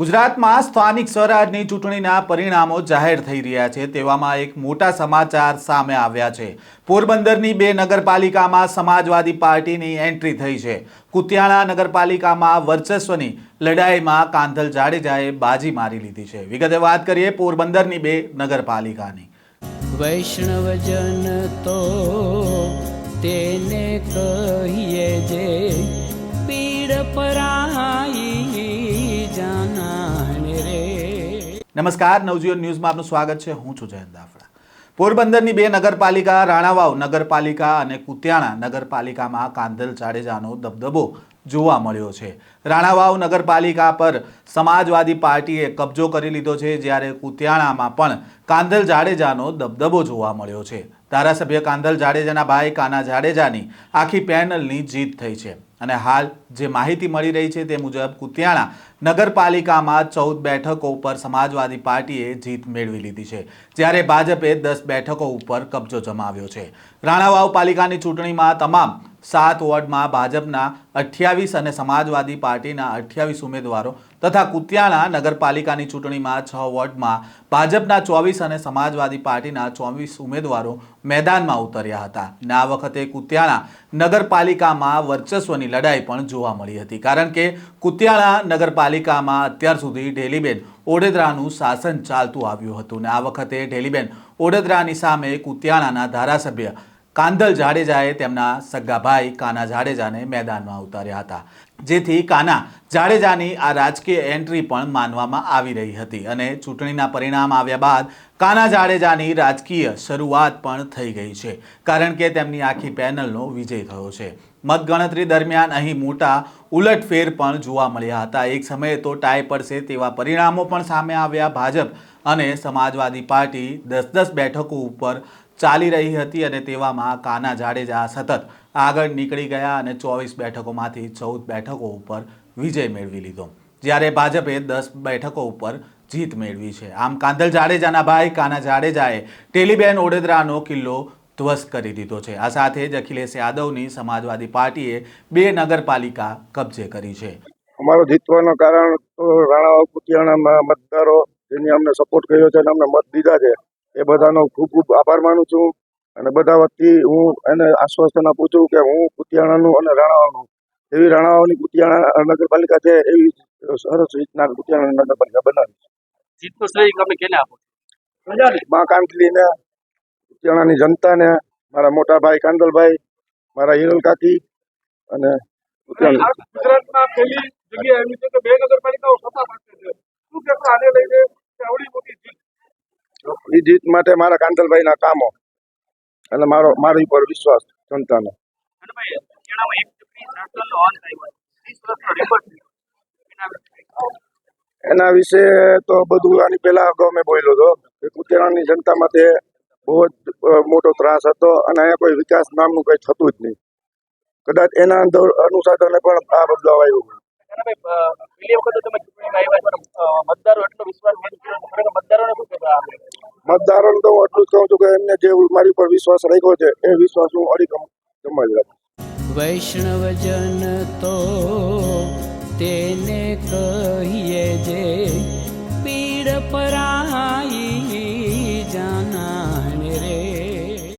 ગુજરાતમાં સ્થાનિક સ્વરાજની ચૂંટણીના પરિણામો જાહેર થઈ રહ્યા છે. તેવામાં એક મોટા સમાચાર સામે આવ્યા છે. પોરબંદરની બે નગરપાલિકામાં સમાજવાદી પાર્ટીની એન્ટ્રી થઈ છે. કુતિયાણા નગરપાલિકામાં વર્ચસ્વની લડાઈમાં કાંધલ જાડેજાએ બાજી મારી લીધી છે. વિગતે વાત કરીએ પોરબંદરની બે નગરપાલિકાની. વૈષ્ણવજન તો તેને કહીએ જે નમસ્કાર, નવજીવન ન્યૂઝમાં આપનું સ્વાગત છે. હું છું જયંત દાફડા. પોરબંદરની બે નગરપાલિકા, રાણાવાવ નગરપાલિકા અને કુતિયાણા નગરપાલિકામાં કાંધલ જાડેજાનો દબદબો જોવા મળ્યો છે. રાણાવાવ નગરપાલિકા પર સમાજવાદી પાર્ટીએ કબજો કરી લીધો છે, જ્યારે કુતિયાણામાં પણ કાંધલ જાડેજાનો દબદબો જોવા મળ્યો છે. ધારાસભ્ય કાંધલ જાડેજાના ભાઈ કાના જાડેજાની આખી પેનલની જીત થઈ છે. અને હાલ જે માહિતી મળી રહી છે તે મુજબ કુતિયાણા નગરપાલિકામાં ચૌદ બેઠકો ઉપર સમાજવાદી પાર્ટીએ જીત મેળવી લીધી છે, જ્યારે ભાજપે દસ બેઠકો ઉપર કબજો જમાવ્યો છે. રાણાવાવ પાલિકાની ચૂંટણીમાં તમામ સાત વોર્ડમાં ભાજપના અઠ્યાવીસ અને સમાજવાદી પાર્ટીના અઠ્યાવીસ ઉમેદવારો તથા કુતિયાણા નગરપાલિકાની ચૂંટણીમાં છ વોર્ડમાં ભાજપના ચોવીસ અને સમાજવાદી પાર્ટીના ચોવીસ ઉમેદવારો મેદાનમાં ઉતર્યા હતા. અને આ વખતે કુતિયાણા નગરપાલિકામાં વર્ચસ્વની લડાઈ પણ જોવા મળી હતી. કારણ કે કુતિયાણા નગરપાલિકામાં અત્યાર સુધી ઢેલીબેન ઓડેદરાનું શાસન ચાલતું આવ્યું હતું. અને આ વખતે ઢેલીબેન ઓડેદરાની સામે કુતિયાણાના ધારાસભ્ય કાંધલ જાડેજાએ તેમના સગ્ગાભાઈ કાના જાડેજાને મેદાનમાં ઉતાર્યા હતા. જેથી કાના જાડેજાની આ રાજકીય એન્ટ્રી પણ માનવામાં આવી રહી હતી અને ચૂંટણીના પરિણામ આવ્યા બાદ કાના જાડેજાની રાજકીય શરૂઆત પણ થઈ ગઈ છે, કારણ કે તેમની આખી પેનલનો વિજય થયો છે. મતગણતરી દરમિયાન અહીં મોટા ઉલટફેર પણ જોવા મળ્યા હતા. એક સમયે તો ટાઈ પડશે તેવા પરિણામો પણ સામે આવ્યા. ભાજપ અને સમાજવાદી પાર્ટી દસ દસ બેઠકો ઉપર ચાલી રહી હતી અને તેવામાં કાના જાડેજા સતત આગળ નીકળી ગયા અને ચોવીસ બેઠકોમાંથી ચૌદ બેઠકો ઉપર વિજય મેળવી લીધો. જ્યારે ભાજપે દસ બેઠકો ઉપર જીત મેળવી છે. આમ કાંધલ જાડેજાના ભાઈ કાના જાડેજાએ ટેલીબેન ઓડેદરાનો કિલ્લો ધ્વસ્ત કરી દીધો છે. આ સાથે જ અખિલેશ યાદવની સમાજવાદી પાર્ટીએ બે નગરપાલિકા કબજે કરી છે. અમારો જીતવાનો કારણ રાણા મતદારો જેની અમને સપોર્ટ કર્યો છે અને અમને મત દીધા છે. એ બધાનો ખૂબ ખૂબ આભાર માનું છું. અને બધા વતી હું એને આશ્વાસન આપું છું કે હું કુતિયાણાનું અને રાણાવાનું એવી રાણાવાની કુતિયાણા નગરપાલિકા છે એવી સરસ રીતના કુતિયાણા નગરપાલિકા બનાવી જીતનો શ્રેય તમે કેને આપો મા કુતિયાણાની જનતાને મારા મોટા ભાઈ કાંદલભાઈ મારા હિરલ કાકી અને કુતિયાણા. ગુજરાતમાં પહેલી જગ્યા આવી છે કે બે નગરપાલિકાઓ સત્તા પાસે છે. શું કહેશો આને લઈને? કે એ જીત માટે મારા કાંતલભાઈના કામો. અને મારો, મારી ઉપર વિશ્વાસ જનતાનો. એના વિશે તો બધું આની પહેલા અગાઉ મેં બોલ્યો હતો કે કુતિયાણાની જનતા માટે બહુ જ મોટો ત્રાસ હતો અને અહીંયા કોઈ વિકાસ નામનું કંઈ થતું જ નહીં. કદાચ એના અનુસાધને પણ આ બદલાવ આવ્યો અને ભાઈ અ, પેલી વખત તમે ચૂંટણીમાં આવ્યા છો અને, અ, મતદારો એટલો વિશ્વાસ વ્યક્ત કર્યો છે. ખરેખર મતદારોને શું કહેવા આપે મતદારોને તો એટલું જ કહું છું કે એમને જે મારી ઉપર વિશ્વાસ રાખ્યો છે, એ વિશ્વાસ હું અડીકમ જમાવી રાખું. વૈષ્ણવજન તો તેને કહીએ જે પીડ પરાઈ